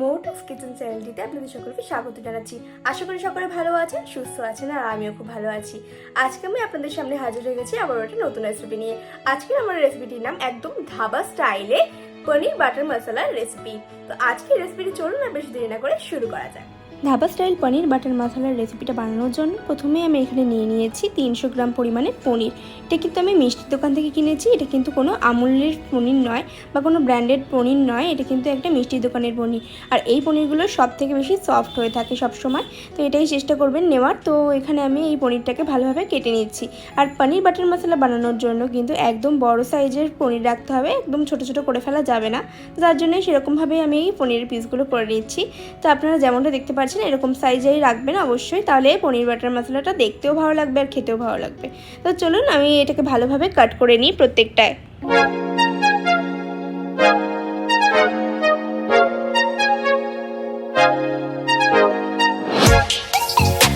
মোটুস kitchen চ্যানেলটিতে আপনাদের সকলকে স্বাগত জানাচ্ছি। আশা করি সকলে ভালো আছেন, সুস্থ আছেন, আর আমিও খুব ভালো আছি। আজকে আমি আপনাদের সামনে হাজির হয়ে গেছি আবার একটা নতুন রেসিপি নিয়ে। আজকের আমার রেসিপিটির নাম একদম ধাবা স্টাইলে পনির বাটার মশলার রেসিপি তো আজকে রেসিপিটি চলুন না বেশি দেরি না করে শুরু করা যাক। ধাবা স্টাইল পনির, বাটার মশলার রেসিপিটা বানানোর জন্য প্রথমে আমি এখানে নিয়ে নিয়েছি তিনশো গ্রাম পরিমাণে পনির। এটা কিন্তু আমি মিষ্টির দোকান থেকে কিনেছি, এটা কিন্তু কোনো আমুলের পনির নয় বা কোনো ব্র্যান্ডেড পনির নয়, এটা কিন্তু একটা মিষ্টির দোকানের পনির। আর এই পনিরগুলো সব থেকে বেশি সফট হয়ে থাকে সব সময় তো এটাই চেষ্টা করবেন নেওয়ার। তো এখানে আমি এই পনিরটাকে ভালোভাবে কেটে নিচ্ছি। আর পনির, বাটার মশলা বানানোর জন্য কিন্তু একদম বড় সাইজের পনির রাখতে হবে, একদম ছোট ছোট করে ফেলা যাবে না। যার জন্য সেরকমভাবেই আমি এই পনিরের পিসগুলো করে নিচ্ছি। তো আপনারা যেমনটা দেখতে পাচ্ছেন এরকম সাইজেই রাখবেন অবশ্যই। তাহলে পনির বাটার মশলাটা দেখতেও ভালো লাগবে আর খেতেও ভালো লাগবে। তো চলুন, আমি এটাকে ভালোভাবে কাট করে নিই প্রত্যেকটায়।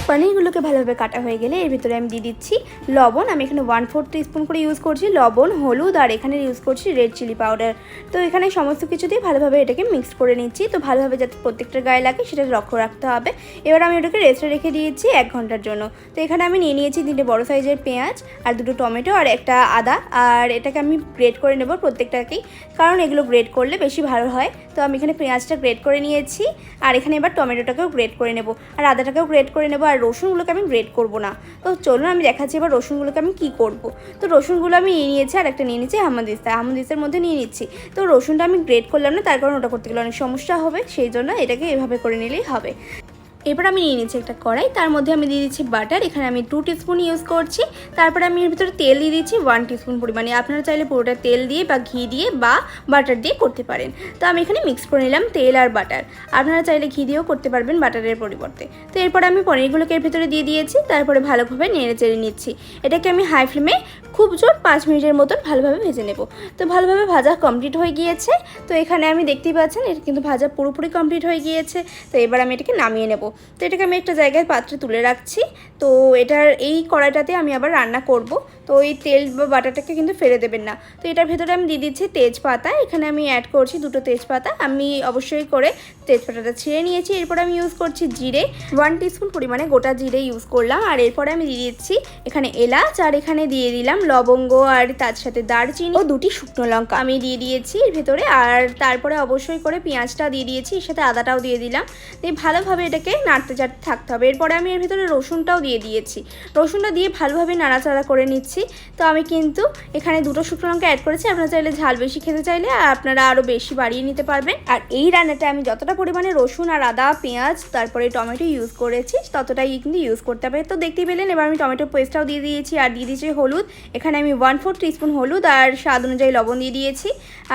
পনিরগুলোকে ভালোভাবে কাটা হয়ে গেলে এর ভিতরে আমি দিয়ে দিচ্ছি লবণ। আমি এখানে ওয়ান ফোর স্পুন করে ইউজ করছি লবণ, হলুদ, আর এখানে ইউজ করছি রেড চিলি পাউডার তো এখানে সমস্ত কিছু দিয়ে ভালোভাবে এটাকে মিক্স করে নিচ্ছি। তো ভালোভাবে যাতে প্রত্যেকটা গায়ে লাগে সেটা লক্ষ্য রাখতে হবে। এবার আমি ওটাকে রেস্টে রেখে দিয়েছি এক ঘণ্টার জন্য। তো এখানে আমি নিয়ে নিয়েছি তিনটে বড় সাইজের পেঁয়াজ আর দুটো টমেটো আর একটা আদা। আর এটাকে আমি গ্রেড করে নেব প্রত্যেকটাকেই, কারণ এগুলো গ্রেড করলে বেশি ভালো হয়। তো আমি এখানে পেঁয়াজটা গ্রেড করে নিয়েছি। আর এখানে এবার টমেটোটাকেও গ্রেড করে নেব। আর আদাটাকেও গ্রেড করে নেব। আর রসুনগুলোকে আমি গ্রেড করব না। তো চলুন আমি দেখাচ্ছি এবার রসুনগুলোকে আমি কি করব। তো রসুনগুলো আমি নিয়ে নিয়েছি আর একটা নিয়ে নিয়েছি হামাদিস্তা হামাদিস্তার মধ্যে নিয়ে নিচ্ছি। তো রসুনটা আমি গ্রেড করলাম না, তার কারণ ওটা করতে গেলে অনেক সমস্যা হবে, সেই জন্য এটাকে এভাবে করে নিলেই হবে। এবার আমি নিয়ে নিচ্ছি একটা কড়াই, তার মধ্যে আমি দিয়ে দিচ্ছি বাটার, এখানে আমি টু টিস্পুন ইউজ করছি, তারপরে আমি এর ভিতরে তেল দিয়ে দিচ্ছি ওয়ান টিস্পুন পরিমাণে। আপনারা চাইলে পুরোটা তেল দিয়ে বা ঘি দিয়ে বা বাটার দিয়ে করতে পারেন। তো আমি এখানে মিক্স করে নিলাম তেল আর বাটার আপনারা চাইলে ঘি দিয়েও করতে পারবেন বাটারের পরিবর্তে। তো এরপরে আমি পনিরগুলোকে এর ভিতরে দিয়ে দিয়েছি, তারপরে ভালোভাবে নেড়ে চেড়ে নিচ্ছি। এটাকে আমি হাই ফ্লেমে খুব জোর পাঁচ মিনিটের মতন ভালোভাবে ভেজে নেব। তো ভালোভাবে ভাজা কমপ্লিট হয়ে গিয়েছে। তো এখানে আমি দেখতেই পাচ্ছেন, এটা কিন্তু ভাজা পুরোপুরি কমপ্লিট হয়ে গিয়েছে। তো এবার আমি এটাকে নামিয়ে নেব। তো এটাকে আমি একটা জায়গায় পাত্রে তুলে রাখছি। তো এটার এই কড়াইটাতে আমি আবার রান্না করব। তো এই তেল বা বাটারটাকে কিন্তু ফেলে দেবেন না। তো এটার ভেতরে আমি দিয়ে দিচ্ছি তেজপাতা। এখানে আমি অ্যাড করছি দুটো তেজপাতা। আমি অবশ্যই করে তেজপাতাটা ছিঁড়ে নিয়েছি। এরপর আমি ইউজ করছি জিরে। ওয়ান টিস্পুন পরিমাণে গোটা জিরে ইউজ করলাম। আর এরপরে আমি দিয়ে দিচ্ছি এখানে এলাচ। আর এখানে দিয়ে দিলাম লবঙ্গ আর তার সাথে দারচিনি ও দুটি শুকনো লঙ্কা। আমি দিয়ে দিয়েছি এর ভেতরে। আর তারপরে অবশ্যই করে পেঁয়াজটা দিয়ে দিয়েছি। এর সাথে আদাটাও দিয়ে দিলাম। দিয়ে ভালোভাবে এটাকে নাড়তে চাড়তে থাকতে হবে। এরপরে আমি এর ভেতরে রসুনটাও দিয়ে দিয়েছি। রসুনটা দিয়ে ভালোভাবে নাড়াচাড়া করে নিচ্ছি। তো আমি কিন্তু এখানে দুটো শুকনো লঙ্কা অ্যাড করেছি। আপনারা চাইলে ঝাল বেশি খেতে চাইলে আপনারা আরও বেশি বাড়িয়ে নিতে পারবেন। আর এই রান্নাটা আমি যতটা পরিমাণে রসুন আর আদা, পেঁয়াজ, তারপরে টমেটো ইউজ করেছি, ততটাই কিন্তু ইউজ করতে হবে। তো দেখতেই পেলেন, এবার আমি টমেটো পেস্টটাও দিয়ে দিয়েছি আর দিয়ে দিয়েছি হলুদ। এখানে আমি ওয়ান ফোর টিস্পুন হলুদ আর স্বাদ অনুযায়ী লবণ দিয়ে দিয়েছি।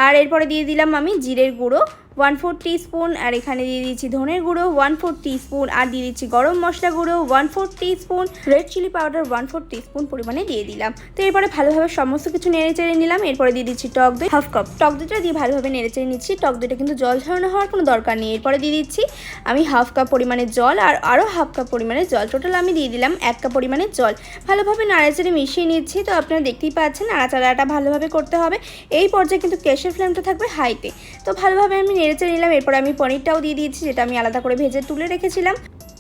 আর এরপরে দিয়ে দিলাম আমি জিরের গুঁড়ো। ওয়ান ফোর স্পুন আর এখানে দিয়ে দিচ্ছি ধনের গুঁড়ো, ওয়ান ফোর স্পুন আর দিয়ে দিচ্ছি গরম মশলা গুঁড়ো, one four spoon red chili powder, one four spoon পরিমাণে দিয়ে দিলাম। তো এরপরে ভালোভাবে সমস্ত কিছু নেড়ে চেড়ে নিলাম, এরপরে দিয়ে দিচ্ছি টক দই, হাফ কাপ। টক দইটা দিয়ে ভালোভাবে নেড়ে চেড়ে নিচ্ছি, টক দইটা কিন্তু জল ঝরানো হওয়ার কোনো দরকার নেই। এরপরে দিয়ে দিচ্ছি আমি হাফ কাপ পরিমাণে জল, আর আরও হাফ কাপ পরিমাণে জল। টোটাল আমি দিয়ে দিলাম এক কাপ পরিমাণে জল। ভালোভাবে নাড়ে চেড়ে মিশিয়ে নিচ্ছি, তো আপনারা দেখতেই পাচ্ছেন, নাড়াচাড়াটা ভালোভাবে করতে হবে। এই পর্যায়ে কিন্তু গ্যাসের ফ্লেমটা থাকবে হাইতে। তো ভালোভাবে আমি নেড়ে চেড়ে নিলাম, এরপর আমি পনিরটাও দিয়ে দিয়েছি যেটা আমি আলাদা করে ভেজে তুলে রেখেছিলাম।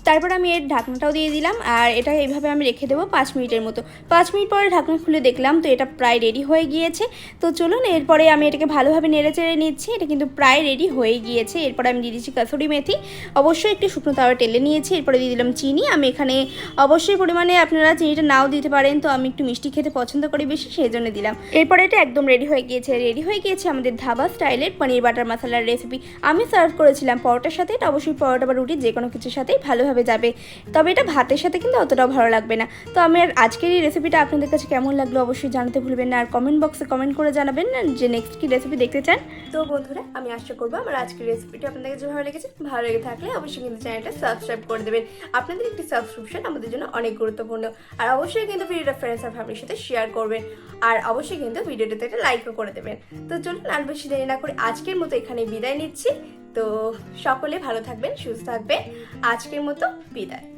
তারপর আমি এর ঢাকনাটাও দিয়ে দিলাম আর এটা এইভাবে আমি রেখে দেবো পাঁচ মিনিটের মতো। পাঁচ মিনিট পরে ঢাকনা খুলে দেখলাম তো এটা প্রায় রেডি হয়ে গিয়েছে। তো চলুন এরপরে আমি এটাকে ভালোভাবে নেড়ে চেড়ে নিচ্ছি। এটা কিন্তু প্রায় রেডি হয়ে গিয়েছে। এরপরে আমি দিয়ে দিচ্ছি কাসুরি মেথি। অবশ্যই একটু শুকনো তাওয়া টেলে নিয়েছি। এরপরে দিয়ে দিলাম চিনি। আমি এখানে অবশ্যই পরিমাণে আপনারা চিনিটা নাও দিতে পারেন। তো আমি একটু মিষ্টি খেতে পছন্দ করি বেশি সেই জন্য দিলাম। এরপরে এটা একদম রেডি হয়ে গিয়েছে। রেডি হয়ে গিয়েছে আমাদের ধাবা স্টাইলের পনির বাটার মশলার রেসিপি আমি সার্ভ করেছিলাম পরোটার সাথে। এটা অবশ্যই পরোটা বা রুটি যে কোনো কিছুর সাথেই ভালোভাবে যাবে। তবে এটা ভাতের সাথে কিন্তু অতটাও ভালো লাগবে না। তো আমার আজকের এই রেসিপিটা আপনাদের কাছে কেমন লাগল অবশ্যই জানাতে ভুলবেন না। আর কমেন্ট বক্সে কমেন্ট করে জানাবেন না যে নেক্সট কি রেসিপি দেখতে চান। তো বন্ধুরা, আমি আশা করব আমার আজকের রেসিপিটা আপনাদের কাছে ভালো লেগেছে। ভালো লেগে থাকলে অবশ্যই কিন্তু চ্যানেলটা সাবস্ক্রাইব করে দেবেন। আপনাদের একটি সাবস্ক্রিপশন আমাদের জন্য অনেক গুরুত্বপূর্ণ। আর অবশ্যই কিন্তু ভিডিওটা ফ্রেন্ডস আর ফ্যামিলির সাথে শেয়ার করবেন। আর অবশ্যই কিন্তু ভিডিওটাতে একটা লাইকও করে দেবেন। তো চলুন আর বেশি দেরি না করে আজকের মতো এখানে বিদায় নিচ্ছি। তো সকলে ভালো থাকবেন সুস্থ থাকবেন। আজকের মতো বিদায়।